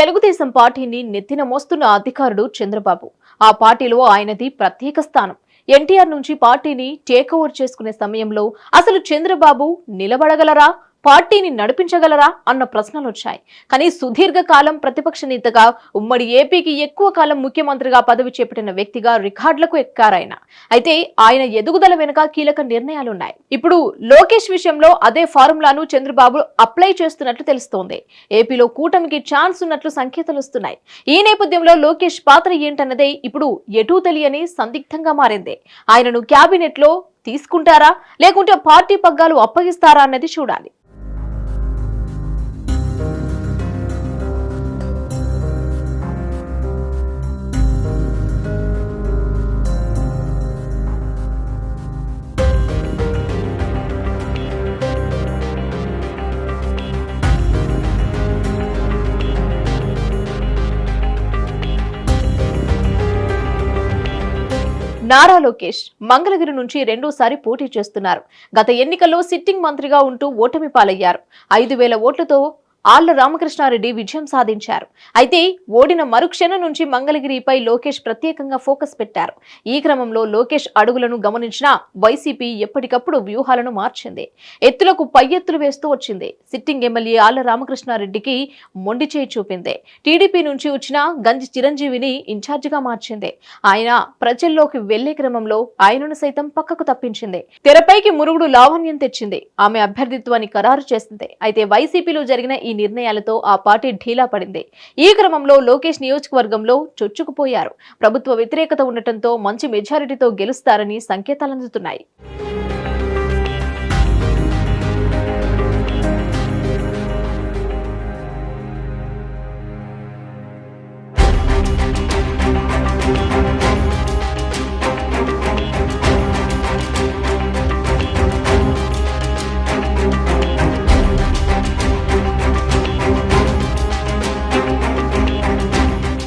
తెలుగుదేశం పార్టీని నెత్తిన మోస్తున్న అధికారుడు చంద్రబాబు. ఆ పార్టీలో ఆయనది ప్రత్యేక స్థానం. ఎన్టీఆర్ నుంచి పార్టీని టేక్ ఓవర్ చేసుకునే సమయంలో అసలు చంద్రబాబు నిలబడగలరా? పార్టీని నడిపించగలరా అన్న ప్రశ్నలు వచ్చాయి కానీ సుదీర్ఘకాలం ప్రతిపక్ష నేతగా ఉమ్మడి ఏపీకి ఎక్కువ కాలం ముఖ్యమంత్రిగా పదవి చేపట్టిన వ్యక్తిగా రికార్డులకు ఎక్కారాయన. అయితే ఆయన ఎదుగుదల వెనుక కీలక నిర్ణయాలున్నాయి. ఇప్పుడు లోకేష్ విషయంలో అదే ఫార్ములాను చంద్రబాబు అప్లై చేస్తున్నట్లు తెలుస్తోంది. ఏపీలో కూటమికి ఛాన్స్ ఉన్నట్లు సంకేతాలు వస్తున్నాయి ఈ నేపథ్యంలో లోకేష్ పాత్ర ఏంటన్నదే ఇప్పుడు ఎటూ తెలియని సందిగ్ధంగా మారింది. ఆయనను క్యాబినెట్లో తీసుకుంటారా? లేకుంటే పార్టీ పగ్గాలు అప్పగిస్తారా అన్నది చూడాలి. నారా లోకేష్ మంగళగిరి నుంచి రెండోసారి పోటీ చేస్తున్నారు. గత ఎన్నికల్లో సిట్టింగ్ మంత్రిగా ఉంటూ ఓటమి పాలయ్యారు. ఐదు వేల ఓట్లతో ఆళ్ళ రామకృష్ణారెడ్డి విజయం సాధించారు. అయితే ఓడిన మరుక్షణం నుంచి మంగళగిరిపై లోకేష్ ప్రత్యేకంగా ఫోకస్ పెట్టారు. ఈ క్రమంలో లోకేష్ అడుగులను గమనించిన వైసీపీ ఎప్పటికప్పుడు వ్యూహాలను మార్చింది. ఎత్తులకు పై ఎత్తులు వేస్తూ వచ్చింది. సిట్టింగ్ ఎమ్మెల్యే ఆళ్ళ రామకృష్ణారెడ్డికి మొండి చేయి చూపింది. టీడీపీ నుంచి వచ్చిన గంజి చిరంజీవిని ఇన్ఛార్జిగా మార్చింది. ఆయన ప్రజల్లోకి వెళ్ళే క్రమంలో ఆయనను సైతం పక్కకు తప్పించింది. తెరపైకి మురుగుడు లావణ్యం తెచ్చింది. ఆమె అభ్యర్థిత్వాన్ని ఖరారు చేసింది. అయితే వైసీపీలో జరిగిన ఈ నిర్ణయాలతో ఆ పార్టీ ఢీలా పడింది. ఈ క్రమంలో లోకేష్ నియోజకవర్గంలో చొచ్చుకుపోయారు. ప్రభుత్వ వ్యతిరేకత ఉండటంతో మంచి మెజారిటీతో గెలుస్తారని సంకేతాలందుతున్నాయి.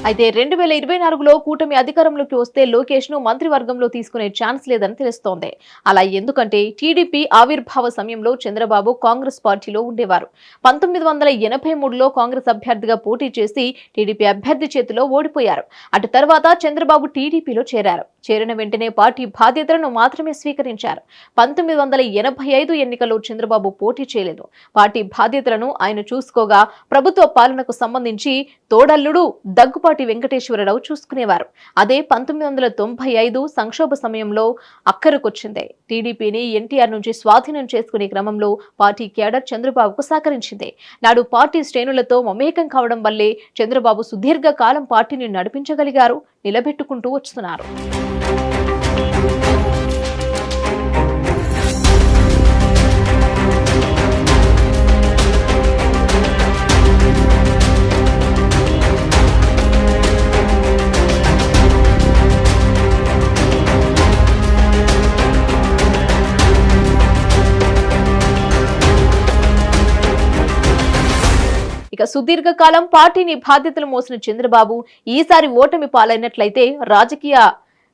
అయితే రెండు వేల ఇరవై నాలుగులో కూటమి అధికారంలోకి వస్తే లోకేష్ను మంత్రివర్గంలో తీసుకునే ఛాన్స్ లేదని తెలుస్తోంది. అలా ఎందుకంటే టీడీపీ ఆవిర్భావ సమయంలో చంద్రబాబు కాంగ్రెస్ పార్టీలో ఉండేవారు. పంతొమ్మిది వందల ఎనభై మూడులో కాంగ్రెస్ అభ్యర్థిగా పోటీ చేసి టీడీపీ అభ్యర్థి చేతిలో ఓడిపోయారు. అటు తర్వాత చంద్రబాబు టీడీపీలో చేరారు. చేరిన వెంటనే పార్టీ బాధ్యతలను మాత్రమే స్వీకరించారు. పంతొమ్మిది వందల ఎనభై ఐదు ఎన్నికల్లో చంద్రబాబు పోటీ చేయలేదు. పార్టీ బాధ్యతలను ఆయన చూసుకోగా ప్రభుత్వ పాలనకు సంబంధించి తోడల్లుడు దగ్గుపాటి వెంకటేశ్వరరావు చూసుకునేవారు. అదే పంతొమ్మిది వందల తొంభై ఐదు సంక్షోభ సమయంలో అక్కరకొచ్చింది. టీడీపీని ఎన్టీఆర్ నుంచి స్వాధీనం చేసుకునే క్రమంలో పార్టీ క్యాడర్ చంద్రబాబుకు సహకరించింది. నాడు పార్టీ శ్రేణులతో మమేకం కావడం వల్లే చంద్రబాబు సుదీర్ఘ కాలం పార్టీని నడిపించగలిగారు నిలబెట్టుకుంటూ వస్తున్నారు. ఇక సుదీర్ఘకాలం పార్టీని బాధ్యతలు మోసిన చంద్రబాబు ఈసారి ఓటమి పాలైనట్లయితే రాజకీయ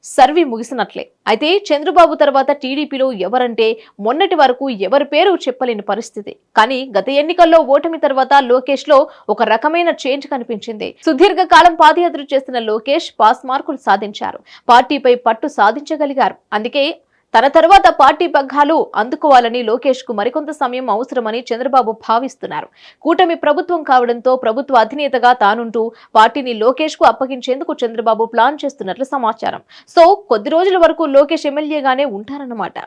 సర్వీ ముగిసినట్లే. అయితే చంద్రబాబు తర్వాత టీడీపీలో ఎవరంటే మొన్నటి వరకు ఎవరి పేరు చెప్పలేని పరిస్థితి. కానీ గత ఎన్నికల్లో ఓటమి తర్వాత లోకేష్లో ఒక రకమైన చేంజ్ కనిపించింది. సుదీర్ఘ కాలం పాదయాత్ర చేస్తున్న లోకేష్ పాస్ మార్కులు సాధించారు. పార్టీపై పట్టు సాధించగలిగారు. అందుకే తన తర్వాత పార్టీ పగ్గాలు అందుకోవాలని లోకేష్కు మరికొంత సమయం అవసరమని చంద్రబాబు భావిస్తున్నారు. కూటమి ప్రభుత్వం కావడంతో ప్రభుత్వ అధినేతగా తానుంటూ పార్టీని లోకేష్కు అప్పగించేందుకు చంద్రబాబు ప్లాన్ చేస్తున్నట్లు సమాచారం. సో కొద్ది రోజుల వరకు లోకేష్ ఎమ్మెల్యేగానే ఉంటారన్నమాట.